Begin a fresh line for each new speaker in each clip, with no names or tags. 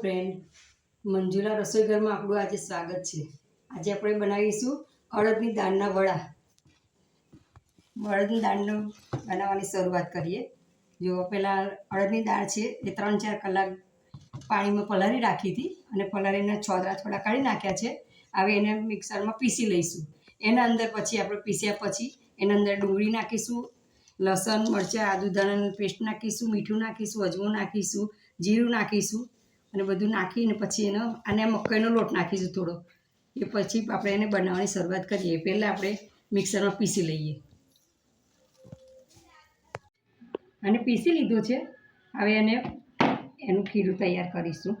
Friend Manjula રસોઈ ઘરમાં આપણું આજે સ્વાગત છે. આજે આપણે બનાવીશું અડદની દાળના વડા. અડદની દાળનો બનાવવાની શરૂઆત કરીએ. જો પહેલાં અડદની દાળ છે એ ત્રણ ચાર કલાક પાણીમાં પલાળી રાખી હતી અને પલાળીને છોદરા થોડા કાઢી નાખ્યા છે. હવે એને મિક્સરમાં પીસી લઈશું. એના અંદર પછી આપણે પીસ્યા પછી એના અંદર ડુંગળી નાખીશું, લસણ, મરચાં, આદુ, ધાણાની પેસ્ટ નાખીશું, મીઠું નાખીશું, અજમો નાખીશું, જીરું નાખીશું અને બધું નાખીને પછી એનો, અને મકાઈનો લોટ નાખીશું થોડો. એ પછી આપણે એને બનાવવાની શરૂઆત કરીએ. પહેલાં આપણે મિક્સરમાં પીસી લઈએ. અને પીસી લીધું છે. હવે એને, એનું ખીરું તૈયાર કરીશું.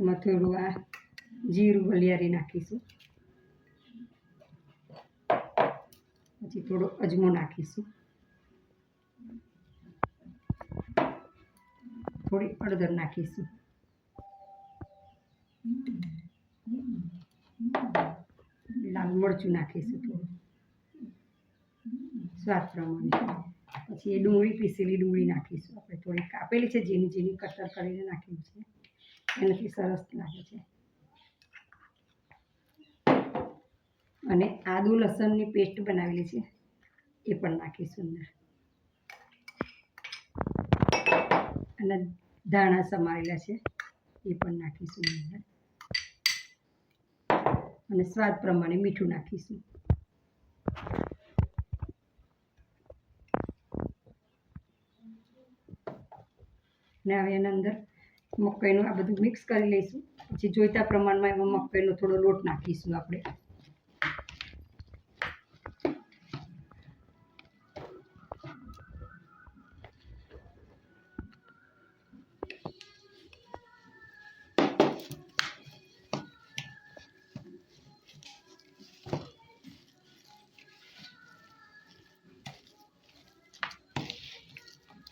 એમાં થોડું આ જીરું વલિયારી નાખીશું. પછી થોડો અજમો નાખીશું. થોડી અડદર નાખીશું. લાલ મરચું નાખીશું થોડું. સ્વાદ પ્રમાણે. પછી એ ડુંગળી પીસેલી ડુંગળી નાખીશું. આપણે થોડી કાપેલી છે જેની જેની કટર કરીને નાખેલી છે. એનાથી સરસ લાગે છે. અને આદુ લસણની પેસ્ટ બનાવેલી છે, એ પણ નાખીશું અંદર અને ધાણા સમારેલા છે, એ પણ નાખીશું અંદર અને સ્વાદ પ્રમાણે મીઠું નાખીશું. ને હવે એના અંદર મકાઈનું આ બધું મિક્સ કરી લઈશું. પછી જોઈતા પ્રમાણમાં એમાં મકાઈનો થોડો લોટ નાખીશું આપણે.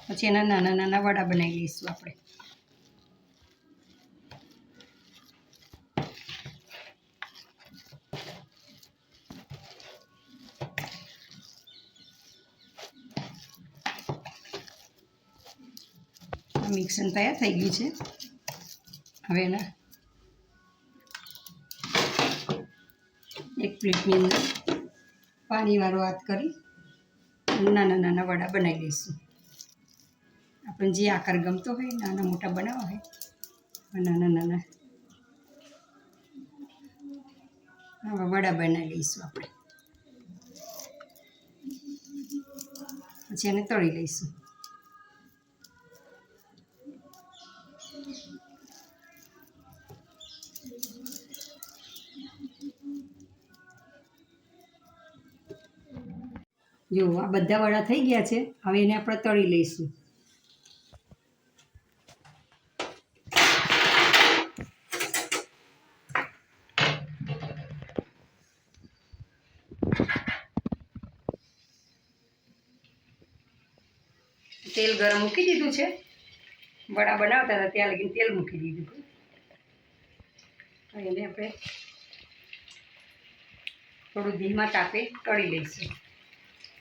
પછી એના નાના નાના વડા બનાવી લઈશું આપણે. મિક્સર તૈયાર થઈ ગયું છે. હવે એના એક પ્લેટની અંદર પાણીવાળો હાથ કરી નાના નાના વડા બનાવી લઈશું. આપણને જે આકાર ગમતો હોય, નાના મોટા બનાવવા હોય નાના નાના આવા વડા બનાવી લઈશું આપણે. પછી એને તળી લઈશું. જો, આ બધા વડા થઈ ગયા છે. હવે એને આપણે તળી લઈશું. તેલ ગરમ મૂકી દીધું છે. વડા બનાવતા હતા, ત્યાં લગીને તેલ મૂકી દીધું એને આપણે થોડું ધીમા તાપે તળી લઈશું.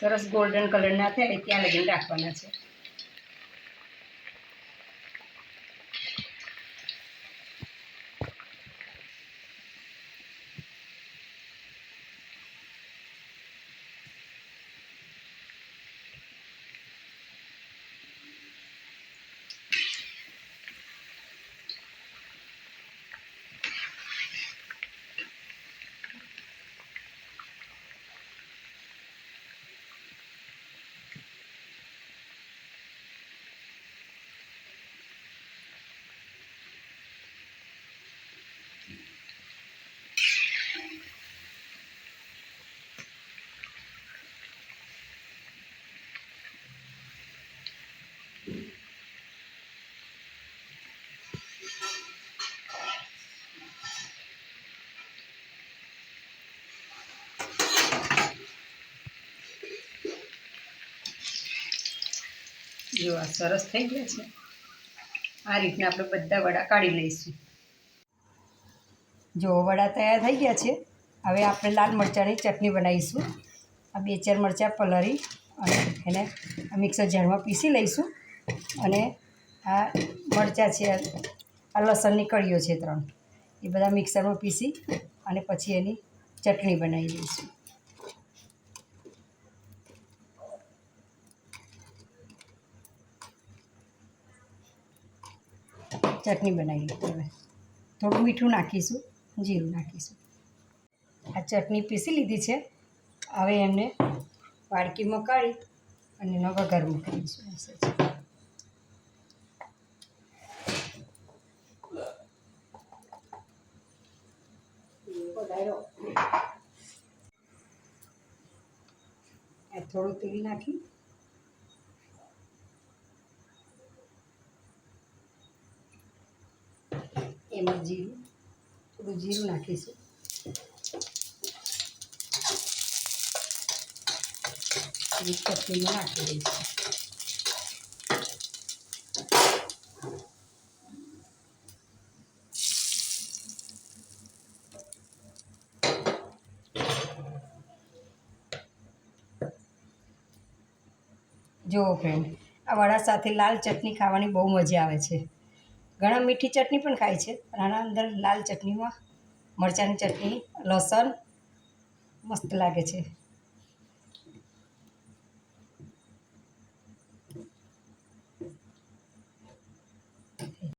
સરસ ગોલ્ડન કલરના થાય ત્યાં લગીને રાખવાના છે. જો આ સરસ થઈ ગયા છે. આ રીતના આપણે બધા વડા કાઢી લઈશું. જો વડા તૈયાર થઈ ગયા છે. હવે આપણે લાલ મરચાંની ચટણી બનાવીશું. આ બે ચાર મરચાં પલાળી અને એને મિક્સર જારમાં પીસી લઈશું. અને આ મરચાં છે, આ લસણની કળીઓ છે ત્રણ. એ બધા મિક્સરમાં પીસી અને પછી એની ચટણી બનાવી લઈશું ચટણી બનાવી હવે. થોડું મીઠું નાખીશું, જીરું નાખીશું. આ ચટણી પીસી લીધી છે. હવે એમને વાડકીમાં કાઢી અને એનો વઘાર મૂકી દઈશું થોડું તેલ નાખી એમાં જીરું, થોડું જીરું નાખીશું. એક ચટણીમાં નાખી દઈશું. જુઓ ફ્રેન્ડ આ વડા સાથે લાલ ચટણી ખાવાની બહુ મજા આવે છે. ઘણા મીઠી ચટણી પણ ખાય છે. પણ આના અંદર લાલ ચટણીમાં મરચાંની ચટણી, લસણ મસ્ત લાગે છે.